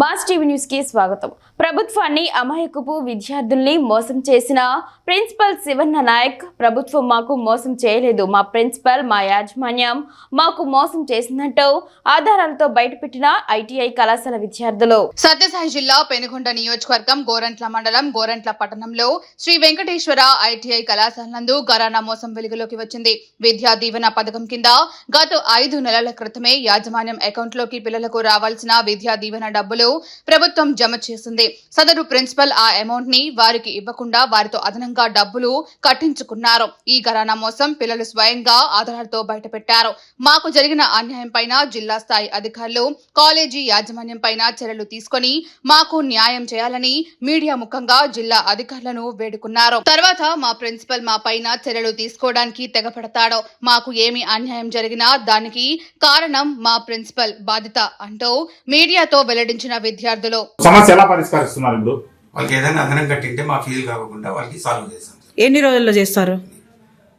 Mass TV న్యూస్కి స్వాగతం. ప్రభుత్వాన్ని అమాయకపు విద్యార్థుల్ని మోసం చేసిన ప్రిన్సిపల్ శివన్న నాయక్ ప్రభుత్వం మాకు మోసం చేయలేదు. మా ప్రిన్సిపల్ మా యాజమాన్యం మాకు మోసం చేసినట్టు ఆధారాలతో బయటపెట్టిన ఐటీఐ కళాశాల విద్యార్థులు. సత్యసాయి జిల్లా పెనుగొండ నియోజకవర్గం గోరంట్ల మండలం గోరంట్ల పట్టణంలో శ్రీ వెంకటేశ్వర ఐటీఐ కళాశాల నందు గరానా మోసం వెలుగులోకి వచ్చింది. విద్యా దీవెన పథకం కింద గత ఐదు నెలల క్రితమే యాజమాన్యం అకౌంట్లోకి పిల్లలకు రావాల్సిన విద్యా దీవెన డబ్బులు ప్రభుత్వం జమ చేసింది. సదరు ప్రిన్సిపల్ ఆ అమౌంట్ని వారికి ఇవ్వకుండా వారితో అదనంగా డబ్బులు కట్టించుకున్నారు. ఈ గరానా మోసం పిల్లలు స్వయంగా ఆధారాలతో బయటపెట్టారు. మాకు జరిగిన అన్యాయం పైన జిల్లా స్థాయి అధికారులు కాలేజీ యాజమాన్యం పైన చర్యలు తీసుకొని మాకు న్యాయం చేయాలని మీడియా ముఖంగా జిల్లా అధికారులను వేడుకున్నారు. తర్వాత మా ప్రిన్సిపల్ మా పైన చర్యలు తీసుకోవడానికి తెగపడతాడు మాకు ఏమి అన్యాయం జరిగినా దానికి కారణం మా ప్రిన్సిపల్ బాధ్యత అంటూ మీడియాతో వెల్లడించిన విద్యార్థులు. సమస్య ఎలా పరిష్కరిస్తున్నారు ఇప్పుడు? వాళ్ళకి ఏదైనా అదనం కట్టింటే మా ఫీజు కాకుండా వాళ్ళకి సాల్వ్ చేస్తాం ఎన్ని రోజుల్లో చేస్తారు?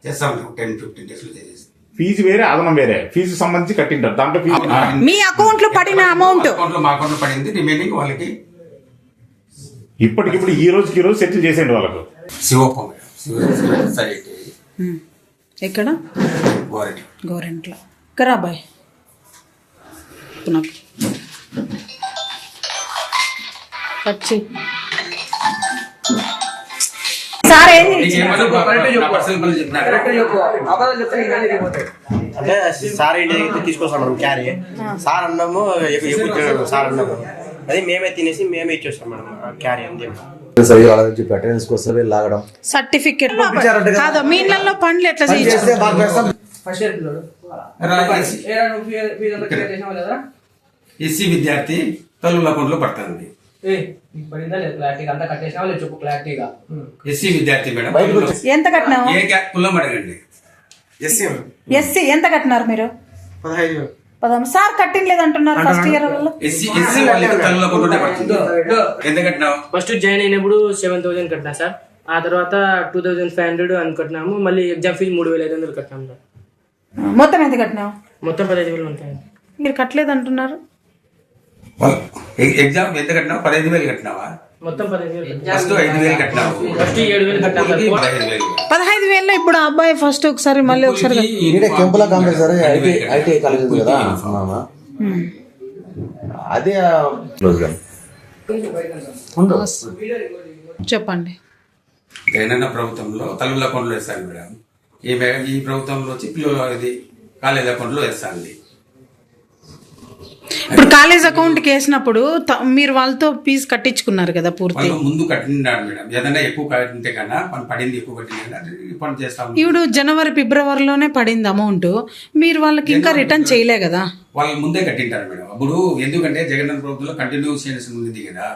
చేస్తాం టెన్ ఫిఫ్టీన్ డేస్లో చేసేస్తాం. ఫీజు వేరే అదనం వేరే. ఫీజు సంబంధించి కట్టింటారు. దాంట్లో ఫీజు మీ అకౌంట్లో పడిన అమౌంట్. అకౌంట్లో మా అకౌంట్లో పడింది రిమైనింగ్ వాళ్ళకి ఇప్పటికిప్పుడు ఈ రోజుకి ఈ రోజు సెటిల్ చేసేయండి వాళ్ళకు. శివప్ప సొసైటీ ఎక్కడ? గోరెంట్ గోరెంట్ల. కరాబాయ్ నాకు కట్ చేయి. సార్. ఏం అంటే సార్ తీసుకొస్తాం మనం క్యారీ సార్ అన్నము ఎప్పుడు సార్ అన్నము. అది మేమే తినేసి మేమే ఇచ్చేస్తాం మేడం క్యారీ అంతే సరి అటెండెన్స్ లాగడం సర్టిఫికెట్ కాదు. మీ ఇళ్ళల్లో పనులు ఎట్లా ఎస్సీ విద్యార్థి తల్లుల అకౌంట్లో పడుతుంది. ఏ నీకు పడిందా లేదు? క్లారిటీగా అంతా కట్టేసినావా లేదు చెప్పు క్లారిటీగా ఎస్సీ విద్యార్థి మేడం. ఎంత కట్టినావు? ఏ క్యా- కులం అడగండి. ఎస్సీ ఎస్సీ ఎంత కట్టినారు మీరు? పదహైదు వేలు. పదం సార్ కట్టినలేదు అంటున్నారు ఫస్ట్ ఇయర్ వాళ్ళు. ఎస్సీ ఎస్సీ వాళ్ళకి తల్లుల అకౌంట్లో పడుతుంది. ఎంత కట్టినావు? ఫస్ట్ జాయిన్ అయినప్పుడు సెవెన్ థౌసండ్ కట్టినా సార్. ఆ తర్వాత టూ థౌసండ్ ఫైవ్ హండ్రెడ్ అని కట్టినాము. మళ్ళీ ఎగ్జామ్ ఫీజు మూడు వేల ఐదు వందలు కట్టినాము సార్. మొత్తం ఎంత కట్టినావు? మొత్తం పదహైదు వేలు ఉంటాయి మీరు కట్టలేదు అంటున్నారు ఎగ్జామ్ ఎంత కట్టినావు? పదహైదు వేలు కట్టినావా? మొత్తం. ఫస్ట్ ఐదు వేలు కట్టినావు. ఫస్ట్ ఏడు వేలు పదహైదు వేలు ఇప్పుడు ఆ అబ్బాయి ఫస్ట్ ఒకసారి మళ్ళీ ఒకసారి కెంపుల కాంప్లెక్స్ ఐటీ ఐటీ కాలేజ్ కదా? మామ అదే క్లోజ్గా. చెప్పండి. జగనన్న ప్రభుత్వంలో తల్లుల అకౌంట్లో వేస్తాను మేడం. ఈ మే- ఈ ప్రభుత్వంలో వచ్చి పిల్లల ఇది కాలేజ్ అకౌంట్లో వేస్తాను ఇప్పుడు కాలేజ్ అకౌంట్కి వేసినప్పుడు మీరు వాళ్ళతో ఫీజు కట్టించుకున్నారు కదా పూర్తి. ముందు కట్టినాడు మేడం. ఏదైనా ఎక్కువ కట్టింటే కన్నా పడింది ఎక్కువ కట్టింది చేస్తాం. ఇప్పుడు జనవరి ఫిబ్రవరిలోనే పడింది అమౌంట్ మీరు వాళ్ళకి ఇంకా రిటర్న్ చేయలే కదా? వాళ్ళు ముందే కట్టింటారు మేడం. అప్పుడు ఎందుకంటే జగనన్న ప్రభుత్వంలో కంటిన్యూషన్ ఉంది కదా.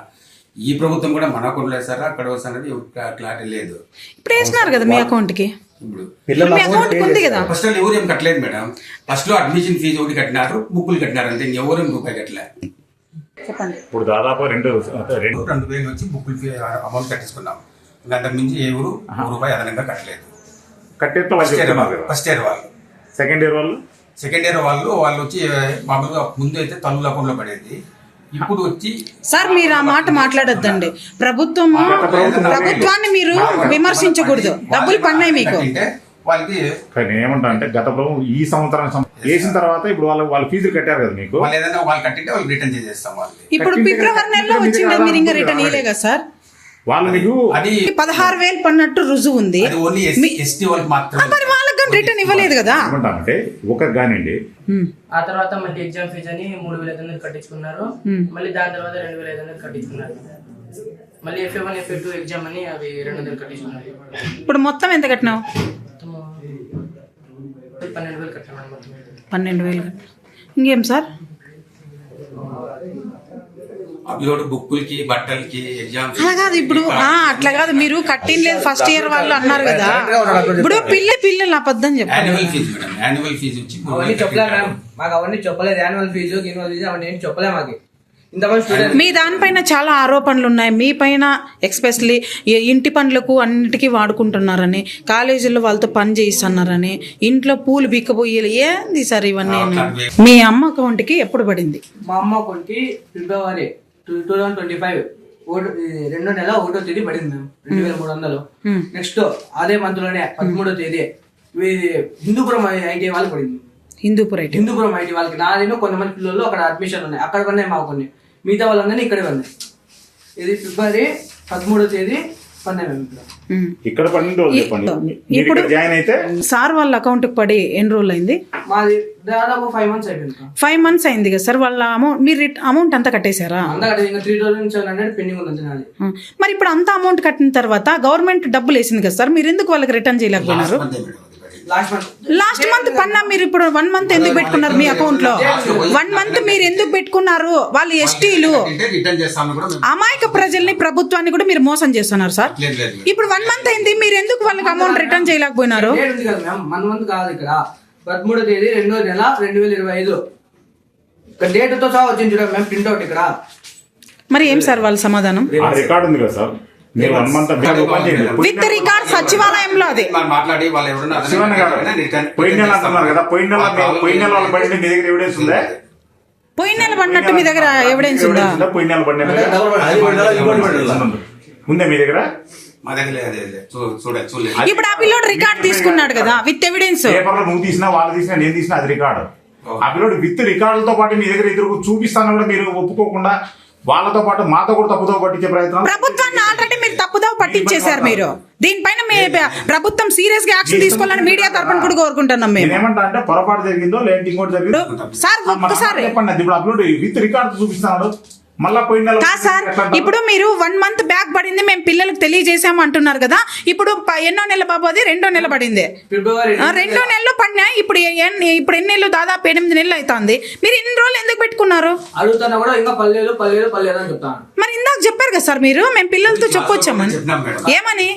ఈ ప్రభుత్వం కూడా మన అకౌంట్లో వేస్తారా అక్కడ వేస్తారని క్లారిటీ లేదు. ఇప్పుడు వేసినారు కదా మీ అకౌంట్కి? ఇప్పుడు పిల్లల మీ అకౌంట్ ఉంది కదా. ఫస్ట్ ఎవరు ఏం కట్టలేదు మేడం? ఫస్ట్లో అడ్మిషన్ ఫీజు ఒకటి కట్టినారు బుక్కులు కట్టినారు అంతే. ఎవరు ఏం రూపాయి కట్టలే. చెప్పండి. ఇప్పుడు దాదాపు రెండు రెండు రెండు వేలు వచ్చి బుక్కులు ఫీ అమౌంట్ కట్టించుకున్నాం. అంతకు మించి ఎవరు రూపాయి అదనంగా కట్టలేదు. కట్టేస్తే ఫస్ట్ ఇయర్ వాళ్ళు ఫస్ట్ ఇయర్ వాళ్ళు. సెకండ్ ఇయర్ వాళ్ళు? సెకండ్ ఇయర్ వాళ్ళు వాళ్ళు వచ్చి మామూలుగా ముందు అయితే తల్లుల అకౌంట్లో పడేది. ఇప్పుడు వచ్చి సార్ మీరు ఆ మాట మాట్లాడొద్దండి. ప్రభుత్వం ప్రభుత్వాన్ని మీరు విమర్శించకూడదు. డబ్బులు పన్నాయి మీకు. వాళ్ళకి నేను ఏమంటా అంటే గత ప్రభుత్వం ఈ సంవత్సరం వేసిన తర్వాత ఇప్పుడు వాళ్ళు వాళ్ళు ఫీజులు కట్టారు కదా మీకు. వాళ్ళు ఏదైనా వాళ్ళు కట్టింటే వాళ్ళు రిటర్న్ చేసేస్తాం వాళ్ళకి. ఇప్పుడు ఫిబ్రవరి నెలలో వచ్చింది? మీరు ఇంకా రిటర్న్ ఇయలే కదా సార్? వాళ్ళు మీకు అది పదహారు వేలు పన్నట్టు రుజువు ఉంది. అది ఓన్లీ ఎస్టీ వాళ్ళకి మాత్రమే. కానీ రిటర్న్ ఇవ్వలేదు కదా? ఏమంటానంటే ఒక కానివ్వండి. ఆ తర్వాత మళ్ళీ ఎగ్జామ్ ఫీజు అని మూడు వేల ఐదు వందలు కట్టించుకున్నారు. మళ్ళీ దాని తర్వాత రెండు వేల ఐదు వందలు కట్టించుకున్నారు. మళ్ళీ FA one FA two exam అని అవి రెండు వందలు కట్టించుకున్నారు. ఇప్పుడు మొత్తం ఎంత కట్టినావు? పన్నెండు వేలు కట్టినాను మొత్తం పన్నెండు వేలు. ఇంకేం సార్? బుక్కులకి బట్టలకి ఎగ్జామ్ అలా కాదు ఇప్పుడు ఆ, అట్లా కాదు మీరు కట్టిన లేదు ఫస్ట్ ఇయర్ వాళ్ళు అన్నారు కదా. ఇప్పుడు పిల్ల పిల్లలు అబద్ధం చెప్పాలి. Annual fee madam annual fee వచ్చి మూడు అవన్నీ వేలు చెప్పలే కట్టింటారు. మ్యామ్ మాకు అవన్నీ చెప్పలేదు. యాన్యువల్ ఫీజు గిన్యువల్ ఫీజు అవన్నీ ఏం చెప్పలే మాకు. ఇంతమంది స్టూడెంట్ మీ దానిపైన చాలా ఆరోపణలు ఉన్నాయి. మీ పైన ఎక్స్పెషలీ ఇంటి పనులకు అన్నిటికీ వాడుకుంటున్నారని కాలేజీలో వాళ్ళతో పని చేయిస్తున్నారని ఇంట్లో పూలు బిక్కబోయేలు ఏంది సార్ ఇవన్నీ. మీ అమ్మ అకౌంట్కి ఎప్పుడు పడింది? మా అమ్మ కొడుకి February two thousand twenty five రెండో నెల ఒకటో తేదీ పడింది మ్యామ్ రెండు వేల మూడు వందలు. నెక్స్ట్ అదే మంత్లోనే పదమూడో తేదీ ఇది హిందూపురం ఐటీ వాళ్ళకి పడింది. హిందూపూర్ ఐటీ. హిందూపురం ఐటీ వాళ్ళకి. నాదేమో కొంతమంది పిల్లలు అక్కడ అడ్మిషన్ ఉన్నాయి. అక్కడ ఉన్నాయి మాకు కొన్ని. మిగతా వాళ్ళందరినీ ఇక్కడే ఉన్నాయి ఇది ఫిబ్రవరి పదమూడో తేదీ మేము ఇక్కడ పన్నెండు రోజులు చెప్పండి ఇప్పుడు- జాయిన్ అయితే? సార్ వాళ్ళ అకౌంట్కి పడి ఎన్ని రోజులు అయింది? మాది దాదాపు ఫైవ్ మంత్స్ అయిపోయింది. ఫైవ్ మంత్స్ అయింది కదా సార్ వాళ్ళ అమౌంట్ మీరు రిట్- అమౌంట్ అంతా కట్టేశారా. మరి ఇప్పుడు అంత అమౌంట్ కట్టిన తర్వాత గవర్నమెంట్ డబ్బులు వేసింది కదా సార్ మీరు ఎందుకు వాళ్ళకి రిటర్న్ చేయలేకపోయినారు? లాస్ట్ మంత్ లాస్ట్ మంత్ పన్నా మీరు ఇప్పుడు వన్ మంత్ ఎందుకు పెట్టుకున్నారు మీ అకౌంట్లో? వన్ మంత్ మీరు ఎందుకు పెట్టుకున్నారు? వాళ్ళు ఎస్టీలు మేము అమాయక ప్రజల్ని ప్రభుత్వాన్ని కూడా మీరు మోసం చేస్తున్నారు సార్. ఇప్పుడు వన్ మంత్ అయింది మీరు ఎందుకు వాళ్ళకి అమౌంట్ రిటర్న్ చేయలేకపోయినారు? డేట్ ఉంది కదా మ్యామ్ వన్ మంత్ కాదు ఇక్కడ. పదమూడో తేదీ రెండో నెల రెండు వేల ఇరవై ఐదు. ఇక్కడ డేట్తో సహా వచ్చింది చూడండి మ్యామ్ ప్రింట్అవుట్ ఇక్కడ. మరి ఏం సార్ వాళ్ళ సమాధానం? రికార్డు ఉంది కదా సార్. మీరు వన్ మంత్ విత్ రికార్డ్ సచివాలయంలో అది. మనం మాట్లాడి వాళ్ళు ఎవరన్నా శివన్ గారు పోయిన నెల అంటున్నారు కదా పోయిన నెల పోయిన నెల వాళ్ళు పడింది మీ దగ్గర ఎవిడెన్స్ ఉందా? పోయిన నెల పడినట్టు మీ దగ్గర ఎవిడెన్స్ ఉందా? పోయిన నెల పడిన. ఉందా మీ దగ్గర? ఇప్పుడు ఆ పిల్లోడు రికార్డ్ తీసుకున్నాడు కదా విత్ ఎవిడెన్స్ పేపర్లో నువ్వు తీసినా వాళ్ళు తీసినా నేను తీసినా అది రికార్డు ఆ పిల్లడు విత్ రికార్డులతో పాటు మీ దగ్గర ఎదురు చూపిస్తాను కూడా మీరు ఒప్పుకోకుండా వాళ్ళతో పాటు మాతో కూడా తప్పుతో పట్టించే ప్రయత్నం ప్రభుత్వాన్ని ఆల్రెడీ మీరు తప్పుదో పట్టించేశారు మీరు. దీనిపైన మీ ప్రభుత్వం సీరియస్గా యాక్షన్ తీసుకోవాలని మీడియా తరపున కూడా కోరుకుంటున్నాం మేము. నేనేమంటా అంటే పొరపాటు జరిగిందో లేదంటే ఇంకోటి జరిగిందో సార్ ఒక్కసారి. చెప్పండి. ఇప్పుడు అప్లోడ్ విత్ రికార్డు చూపిస్తున్నాడు సార్? ఇప్పుడు మీరు వన్ మంత్ బ్యాక్ పడింది మేము పిల్లలకు తెలియజేసాము అంటున్నారు కదా. ఇప్పుడు ప- ఎన్నో నెల బాబు అది రెండో నెల పడింది. ఫిబ్రవరి ఆ, రెండో నెలలు పడినాయి ఇప్పుడు ఎన్ని ఇప్పుడు ఎన్ని నెలలు? దాదాపు ఎనిమిది నెలలు అవుతుంది మీరు ఇన్ని రోజులు ఎందుకు పెట్టుకున్నారు? అడుగుతున్నా కూడా ఇంకా పల్లెలు పల్లెలు పల్లెలు అని చెప్తాను. మరి ఇందాక చెప్పారు కదా సార్ మీరు మేము పిల్లలతో చెప్పొచ్చామని ఏమని?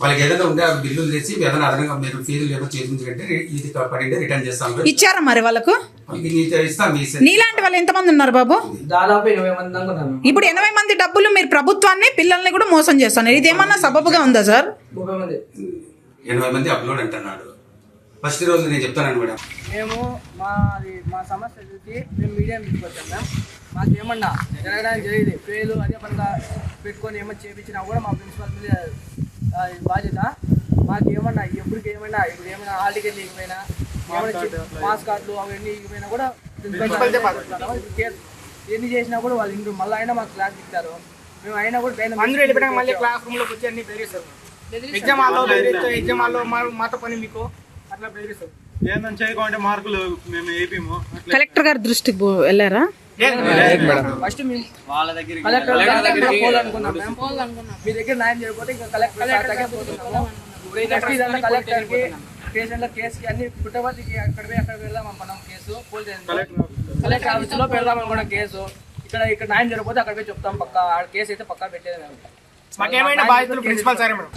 వాళ్ళకి ఏదైనా ఉంటే ఆ బిల్లులు తెచ్చి ఏదైనా అదనంగా మీరు ఫీజులు ఏదో చేయించుకుంటే ఇది పడింటే రిటర్న్ చేస్తాం. ఇచ్చారా మరి వాళ్ళకు? నీలాంటి వాళ్ళు ఎంతమంది ఉన్నారు బాబు? దాదాపు మంది ఇప్పుడు ఎనభై మంది డబ్బులు మీరు ప్రభుత్వాన్ని పిల్లల్ని కూడా మోసం చేస్తున్నారు. ఇదేమన్నా సబబుగా ఉందా సార్? ఎనభై మంది అప్లోడ్ అంటున్నాడు. ఫస్ట్ రోజు నేను చెప్తాను మేడం. మేము మాది మా సమస్య చూసి మేము మీడియా తీసుకొచ్చాం మ్యామ్ మాకు ఏమన్నా జరగడానికి జరిగింది ఫెయిల్ అదే పనిగా పెట్టుకొని ఏమన్నా చేపించినా కూడా మా ప్రిన్సిపల్ మీద ఇది బాధ్యత. మాకు ఏమన్నా ఎప్పటికి ఏమైనా ఇప్పుడు ఏమైనా హాల్ టికెట్ లేకపోయినా ఏమైనా మాస్ కార్డులు అవన్నీ ఇవ్వకపోయినా కూడా ఎన్ని చేసినా కూడా వాళ్ళు ఇంటి మళ్ళీ అయినా మాకు క్లాస్ ఇస్తారు. మేము అయినా కూడా పైన అందరూ వెళ్ళిపోయినా మళ్ళీ క్లాస్ రూమ్లోకి వచ్చి అన్ని బెదిరిస్తారు. ఎగ్జామ్ హాల్లో బెదిరిస్తారు. ఎగ్జామ్ హాల్లో మా- మాతో పని మీకు. అట్లా బెదిరిస్తారు. ఏందని మార్కులు మేము కలెక్టర్ గారి దృష్టికి వెళ్ళారా? ఫస్ట్ కలెక్టర్ దగ్గర. మీ దగ్గర న్యాయం చేయకపోతే ఇంకా కలెక్టర్ సార్ దగ్గర పోతున్నాము నెక్స్ట్ ఇదంతా కలెక్టర్కి పేషెంట్ల కేసుకి అన్ని పుట్టబడికి అక్కడ పోయి అక్కడ వెళ్దాం మనం కేసు పోలీస్ కలెక్టర్ ఆఫీస్లో పెడదాం అనుకున్న కేసు ఇక్కడ ఇక్కడ న్యాయం జరగకపోతే అక్కడ పోయి చెప్తాం పక్క. ఆ కేసు అయితే పక్కా పెట్టేది మేము. మాకేమైనా బాధ్యతలు ప్రిన్సిపల్ సార్ మేడం?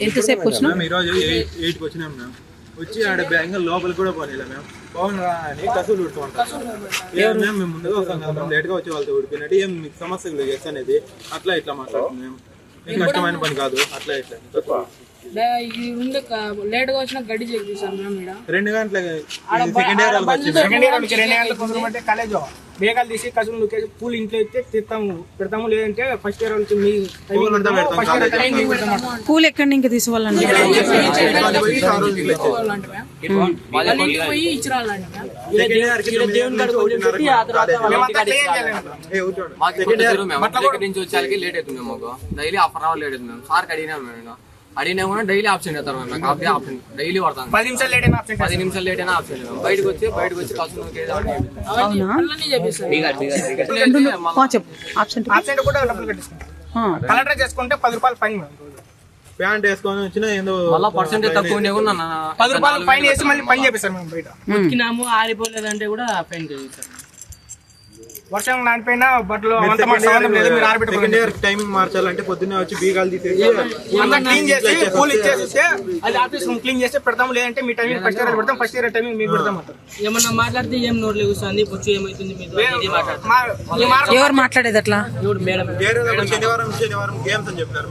ఎంతసేపు వచ్చినా? మేము ఈరోజు ఎయిట్కి వచ్చినాం మేము వచ్చి ఆడ బ్యాంక్ లోపలికి కూడా పోనీలే మేము రా అని కసులు ఉడుకుంటాం ఏం మేము మేము ముందుగా వస్తాం కదా మేము లేట్గా వచ్చి వాళ్ళతో ఉడిపోయినట్టు ఏం మీకు సమస్యలు చేస్తా అనేది అట్లా ఇట్లా మాట్లాడుతున్నాం కష్టమైన పని కాదు. అట్లా ఇట్లా. ఈ ఉండే లేట్గా వచ్చిన గడ్డి చెక్ చేశాను మేము ఇక్కడ రెండు గంటలకి కాలేజ్ బేగాలు తీసి కసులు పూలు ఇంట్లో ఇస్తే తిస్తాము. పెడతాము లేదంటే ఫస్ట్ ఇయర్ నుంచి మీ పూలు ఎక్కడి నుంచి తీసుకోవాలండి? పోయి ఇచ్చి రావాలండి మ్యామ్. సెకండ్ ఇయర్కి తొమ్మిది గంటల నుంచి ఒకటిన్నరకి మేమంతా క్లియర్ చేయాలి ఏ కూర్చోండి. మాకు ఇప్పుడు తెలియదు మేము దగ్గర నుంచి వచ్చేసరికి లేట్ అవుతుంది మేము daily half an hour late అవుతుంది మేము. సార్కి అడిగినాం మేము. అడిగినా కూడా డైలీ ఆప్షన్ అవుతారు మేము నాకు హాఫ్ ఆప్షన్ డైలీ పడతాను పది నిమిషాలు లేట్ అయినా absent పది నిమిషాలు లేట్ అయినా ఆప్షన్ మేము బయటకు వచ్చి బయటకు వచ్చి ఆప్షన్ కట్టిస్తాం కలెక్టర్ చేసుకుంటే పది రూపాయలు ఫైన్ ప్యాంట్ వేసుకొని వచ్చినా ఏందో మళ్ళీ పర్సెంటేజ్ తక్కువ పది రూపాయలు ఫైన్ వేసి మళ్ళీ పని చేపిస్తారు మేము బయట. ఉతికినాము ఆరిపోలేదంటే కూడా ఫైన్ చేస్తారు వర్షం నానిపోయినా బట్టలు సెకండ్ ఇయర్ టైమింగ్ మార్చాలంటే పొద్దున్నే వచ్చి బీగాలు తీసేసి అంతా క్లీన్ చేసి పూలు ఇచ్చేస్తే అది ఆఫీస్ రూమ్ క్లీన్ చేస్తే పెడతాం లేదంటే మీ టైమింగ్ ఫస్ట్ ఇయర్ పెడతాం ఫస్ట్ ఇయర్ టైమింగ్ మీకు పెడతాం ఏమన్నా మాట్లాడితే ఏం నోట్లు కూర్చొని బొచ్చు ఎవరు మాట్లాడేది అట్లా? శనివారం శనివారం గేమ్స్ అని చెప్పినారు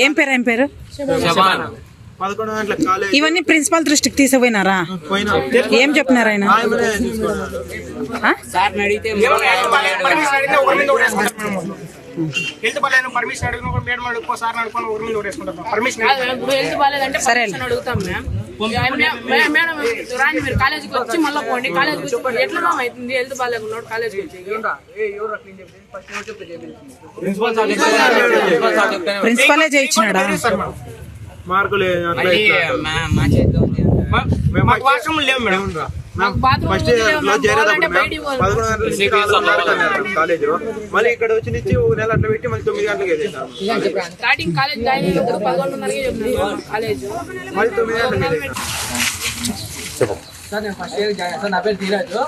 ఏం పేరు ఏం పేరు? శబాన్ పదకొండు గంటల కాలేజ్ ఇవన్నీ ప్రిన్సిపాల్ దృష్టికి తీసుకుపోయినారా? పోయినా. ఏం చెప్పినారు ఆయన? ఆయమనే చూసుకున్నాడు అడిగితే. హెల్త్ పర్మిషన్ అడిగిన కూడా మేడం సార్ అడుక్కొని ఒకరి మీద ఒకటి వేసుకుంటాం పర్మిషన్ ఇప్పుడు హెల్త్ బాగాలేదంటే సరే. పర్మిషన్ అడుగుతాం మ్యామ్. మే- మేడం రాండి మీరు కాలేజీకి వచ్చి మళ్ళీ పోండి. కాలేజీకి వచ్చి ఎట్లా మ్యామ్ అవుతుంది? హెల్త్ బాగాలేకున్నాడు కాలేజీకి వచ్చి. చెప్తే చేయించినాడా? మేడం. మాకు బాత్రూమ్ ఫస్ట్. చేరేటప్పుడు కాలేజ్ మళ్ళీ ఇక్కడ వచ్చి నుంచి ఒక నెల అట్లా పెట్టి మళ్ళీ తొమ్మిది గంటలకు స్టార్టింగ్ కాలేజ్ కాలేజ్. మళ్ళీ తొమ్మిది గంటలకు సార్ నేను ఫస్ట్ ఇయర్ జాయిన్ సార్ నా పేరు ధీరాజు.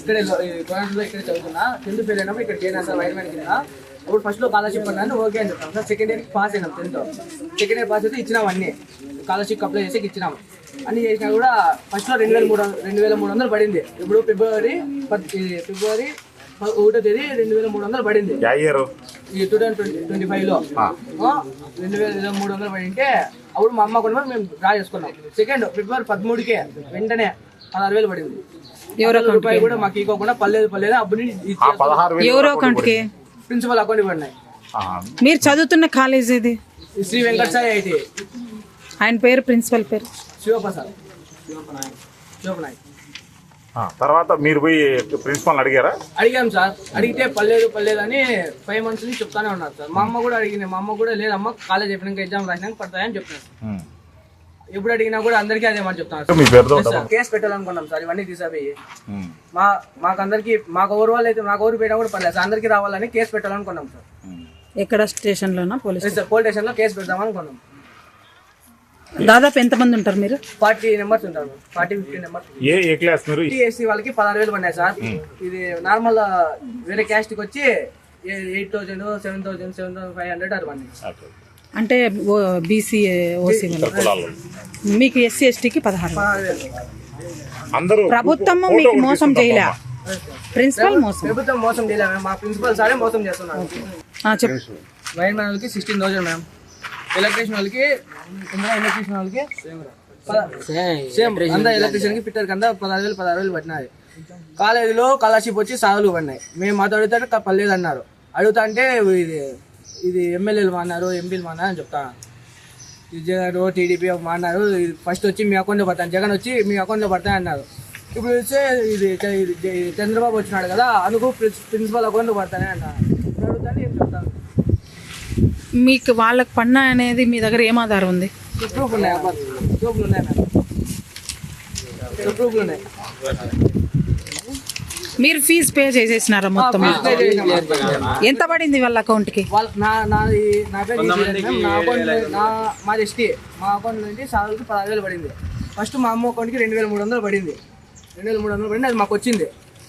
ఇక్కడే లో- ఈ కోయంట్లో ఇక్కడే చదువుతున్నా. టెన్త్ ఫెయిల్ అయినప్పుడు ఇక్కడ చేరినా సార్ వైట్ మ్యాన్ కింద. ఇప్పుడు ఫస్ట్లో స్కాలర్షిప్ అన్నాను ఓకే అని చెప్తాను సార్ సెకండ్ ఇయర్ పాస్ అయినాం టెన్త్ సెకండ్ ఇయర్ పాస్ అయితే ఇచ్చినాం అన్ని. స్కాలర్షిప్ అప్లై చేసి ఇచ్చినాం. అన్ని చేసినా కూడా ఫస్ట్లో రెండు వేల మూడు రెండు వేల మూడు వందలు పడింది. ఇప్పుడు ఫిబ్రవరి ఫిబ్రవరి ఒకటో తేదీ రెండు వేల మూడు వందలు పడింది. ఈ టూ థౌసండ్ ట్వంటీ ట్వంటీ ఫైవ్లో రెండు వేల ఇరవై మూడు వందలు పడింటే అప్పుడు మా అమ్మ కూడా మేము డ్రా చేసుకున్నాం. సెకండ్ ఫిబ్రవరి పదమూడుకే వెంటనే పదహారు వేలు పడింది. ఎవరో కూడా మాకు ఇవ్వకుండా పర్లేదు అప్పుడు ఎవరో అకౌంట్కి ప్రిన్సిపల్ అకౌంట్ పడినాయి ఆ, మీరు చదువుతున్న కాలేజ్ ఇది శ్రీ వెంకట సాయి ఐటీ ఆయన పేరు ప్రిన్సిపల్ పేరు? శివప్రసాద్. తర్వాత మీరు పోయి ప్రిన్సిపాల్ అడిగారా? అడిగాం సార్. అడిగితే పర్లేదు పర్లేదు అని ఫైవ్ మంత్స్ నుంచి చెప్తానే ఉన్నారు సార్. మా అమ్మ కూడా అడిగింది. మా అమ్మ కూడా లేదమ్మా కాలేజ్ అయిపోయినాక ఎగ్జామ్ రాసినాక పడతాయని చెప్తున్నారు ఉమ్. ఎప్పుడు అడిగినా కూడా అందరికీ అదే మాట చెప్తాను. కేసు పెట్టాలనుకున్నాం సార్ ఇవన్నీ తీసాపోయి. మా మాకందరికి మాకు ఎవరు వాళ్ళు అయితే మాకు ఎవరు పెట్టినా కూడా పర్లేదు సార్ అందరికీ రావాలని కేసు పెట్టాలనుకున్నాం సార్. ఎక్కడ స్టేషన్లోనా? పోలీస్ Yes, సార్ పోలీస్ స్టేషన్లో కేసు పెడదామనుకున్నాం. దాదాపు ఎంతమంది ఉంటారు మీరు? ఫార్టీ నెంబర్స్ ఉంటారు. ఫార్టీ ఫిఫ్టీ నెంబర్స్ ఏ ఏ క్లాస్ మీరు? ఎస్సీ వాళ్ళకి పదహారు వేలు పడినాయి సార్. ఇది నార్మల్ వేరే క్యాస్ట్కి వచ్చి eight thousand seven thousand seven thousand five hundred అది పడినాయి. అంటే బీసీ ఓసీ మీకు ఎస్సీ ఎస్టీకి పదహారు. అందరూ ప్రభుత్వము ఫోటో మీకు మోసం చేయలే. ప్రిన్సిపల్ మోసం. ప్రభుత్వం మోసం చేయలేము మా ప్రిన్సిపల్ సారే మోసం చేస్తున్నారు. ఆ, చెప్పు వైర్ మ్యాన్ వాళ్ళకి సిక్స్టీన్ థౌసండ్ మ్యామ్. ఎలక్ట్రీషియన్ వాళ్ళకి ఎలక్ట్రీషియన్ వాళ్ళకి సేమ్. అంతా ఎలక్ట్రీషియన్కి ఫిట్టర్ కింద పదహారు వేలు పదహారు వేలు పట్టినాయి కాలేజీలో స్కాలర్షిప్ వచ్చి సాగులు పడినాయి. మేము మాతో అడిగితే పర్లేదు అన్నారు అడుగుతా అంటే ఇది ఇది ఎమ్మెల్యేలు మాన్నారు ఎంపీలు మాన్నారు అని చెప్తా. ఇది జగన్ టీడీపీ మాన్నారు ఫస్ట్ వచ్చి మీ అకౌంట్లో పడతాను జగన్ వచ్చి మీ అకౌంట్లో పడతాయి అన్నారు. ఇప్పుడు వచ్చే ఇది చంద్రబాబు వచ్చినాడు కదా అనుకో ప్రిన్సిపల్ అకౌంట్లో పడతానే అన్నారు. ఇప్పుడు అడుగుతాను ఏం చెప్తాను మీకు వాళ్ళకి పన్నా అనేది మీ దగ్గర ఏం ఆధారం ఉంది? ప్రూఫ్ ఉన్నాయి? ప్రూఫ్లు ఉన్నాయి? ప్రూఫ్లు ఉన్నాయి? మీరు ఫీజు పే చేసేసినారా మొత్తం. ఎంత పడింది వాళ్ళ అకౌంట్కి? వాళ్ళ నా నాది నా పేరు తీసేయండి మేడం. నా అకౌంట్ నా మాది ఎస్టీ మా అకౌంట్ నుంచి సార్కి పదహారు వేలు పడింది. ఫస్ట్ మా అమ్మ అకౌంట్కి రెండు వేల మూడు వందలు పడింది. రెండు వేల మూడు వందలు పడింది అది మాకు వచ్చింది.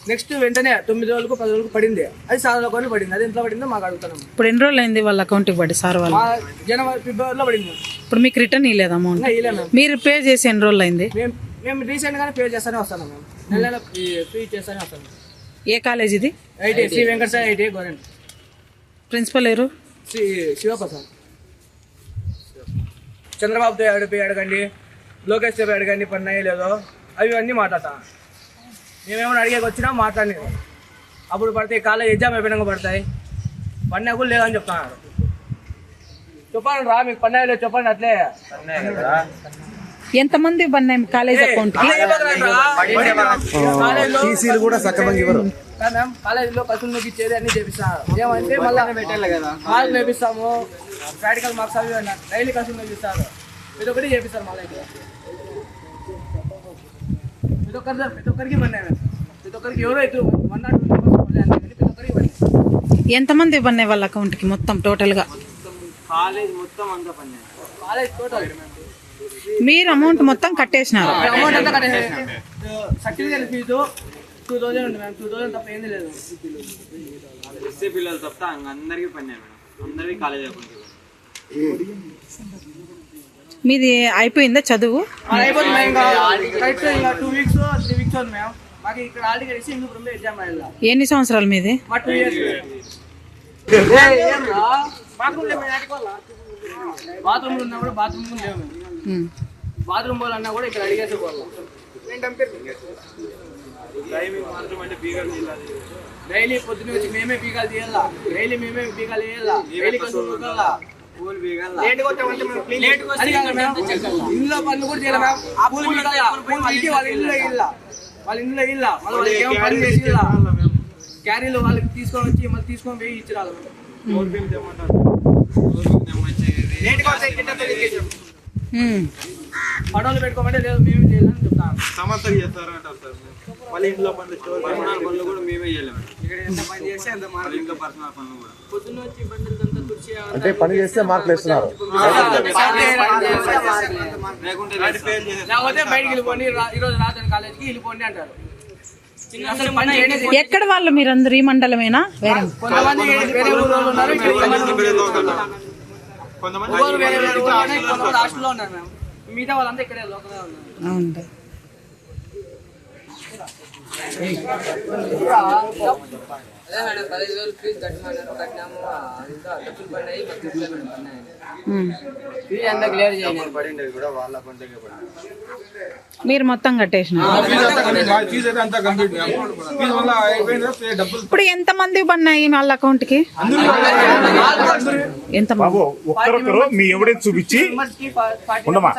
నెక్స్ట్ వెంటనే తొమ్మిది రోజులకు పది రోజులకు పడింది. అది సార్ అకౌంట్ పడింది. అది ఎంత పడిందో మాకు అడుగుతున్నాం ఇప్పుడు ఎన్ని రోజులు అయింది వాళ్ళ అకౌంట్కి పడి సార్ వాళ్ళు? జనవరి ఫిబ్రవరిలో పడింది. ఇప్పుడు మీకు రిటర్న్ ఇవ్వలేదు అమౌంట్? మీరు పే చేసి ఎన్ని రోజులు అయింది? మేము మేము రీసెంట్గానే పే చేస్తానే వస్తాను మేము నెల నెల పే చేస్తానే వస్తాను ఏ కాలేజ్ ఇది? IT Sri Venkata Sai IT principal ఎవరు? శ్రీ శివప్రసాద్. చంద్రబాబుతో అడిపి అడగండి లోకేష్తో అడగండి పన్నాయి లేదో అవి అన్నీ మాట్లాడతా. మేమేమైనా అడిగేకి వచ్చినా మాట్లాడి అప్పుడు పడతాయి కాలేజ్ ఎగ్జామ్ అయిపోయినాక పడతాయి. పన్నా కూడా లేదని చెప్తున్నారు. చెప్పండి రా మీకు పన్నాయి లేదు చెప్పండి అట్లే. ఎంతమంది బన్నాయి కాలేజ్ అకౌంట్కి? టీసీలు కూడా సక్రమంగా ఇవ్వరు. మ్యామ్ కాలేజీలో కసులు ఇచ్చేది అన్ని చేపిస్తారు ఏమంటే మళ్ళీ పెట్టాలి కదా. మార్కులు వేపిస్తాము ప్రాక్టికల్ మార్క్స్ అవి డైలీ కసులు వేపిస్తారు ప్రతి ఒక్కటి చేపిస్తారు మళ్ళీ. ప్రతి ఒక్కరి ప్రతి ఒక్కరికి మ్యామ్. ప్రతి ఒక్కరికి ఎవరో ఇద్దరు వన్ నాట్ ప్రతి ఒక్కరికి పడినాయి ఎంతమంది బన్నాయి వాళ్ళ అకౌంట్కి మొత్తం టోటల్గా? కాలేజ్ మొత్తం అంతా పడినాయి కాలేజ్ టోటల్. మీరు అమౌంట్ మొత్తం కట్టేసినారు. అమౌంట్ అంతా కట్టేసాం సర్టిఫికేట్ ఫీజు టూ థౌసండ్ ఉంది మ్యామ్. టూ థౌసండ్ తప్ప ఏంది లేదు ఎస్సీ పిల్లలు తప్ప అందరికీ మేడం అందరికీ కాలేజ్ అయిపోయింది మీది అయిపోయిందా చదువు? ఇంకా. టూ వీక్స్ త్రీ వీక్స్ ఉంది మాకు ఇక్కడ ఆల్రెడీ కలిసి ఇంకొక రెండు ఎగ్జామ్ రాయాలి? ఎన్ని సంవత్సరాలు మీది? మా టూ ఇయర్స్ బాత్రూమ్ బాత్రూమ్ ఉన్నా కూడా బాత్రూమ్ లేవు. బాత్రూమ్ పోవాలన్నా కూడా ఇక్కడ అడిగేసి పోవాలి? డైలీ పొద్దున్న వచ్చి మేమే బీగాలు తీయాలా? డైలీ మేమే బీగాలు వేయాలా? డైలీ. ఇంట్లో పనులు కూడా చేయాలి. ఆ పూలు వాళ్ళ ఇంట్లో ఇల్లా. వాళ్ళ ఇంట్లో ఇల్లా. మళ్ళీ వాళ్ళకి ఏమో పని చేసి ఇల్లా. క్యారీలు వాళ్ళకి తీసుకొని వచ్చి మళ్ళీ తీసుకొని పోయి ఇచ్చిరాలి. లేట్గా పడవలు పెట్టుకోమంటే లేదు మేము చేయాలని చెప్తాను సమస్యలు చేస్తారు అంటారు సార్ మళ్ళీ ఇంట్లో పనులు పర్సనల్ పనులు కూడా మేమే చేయలేము ఇక్కడ ఎంత పని చేస్తే అంత మళ్ళీ ఇంట్లో పర్సనల్ పనులు కూడా పొద్దున్న వచ్చి బండ్లంతా అంటే పని చేస్తే మార్కులు ఇస్తున్నారు. లేకపోతే బయటికి వెళ్ళిపోండి కాలేజీకి వెళ్ళిపోండి అంటారు. ఎక్కడ వాళ్ళు మీరందరూ ఈ మండలమేనా వేరే కొంతమంది వేరే ఊరు వాళ్ళు ఉన్నారు కొంతమంది లోకల్. మిగతా వాళ్ళంతా ఇక్కడే లోకల్గా ఉన్నారు. అవును అదే మేడం పదిహేను రోజులు ఫీజు కట్టమన్నారు కట్టినాము ఇంకా డబ్బులు పడినాయి మాకు చెప్పలేదు మేడం పడినాయి ఉమ్. ఫీజు అంతా క్లియర్ చేయండి పడిండేది కూడా వాళ్ళ అకౌంట్కే పడింది మీరు మొత్తం కట్టేసిన ఇప్పుడు ఎంత మంది పడినాయి వాళ్ళ అకౌంట్కి? ఎంత బాబు ఒక్కరొక్కరు మీ ఎవిడెన్స్ చూపించి ఉండమా?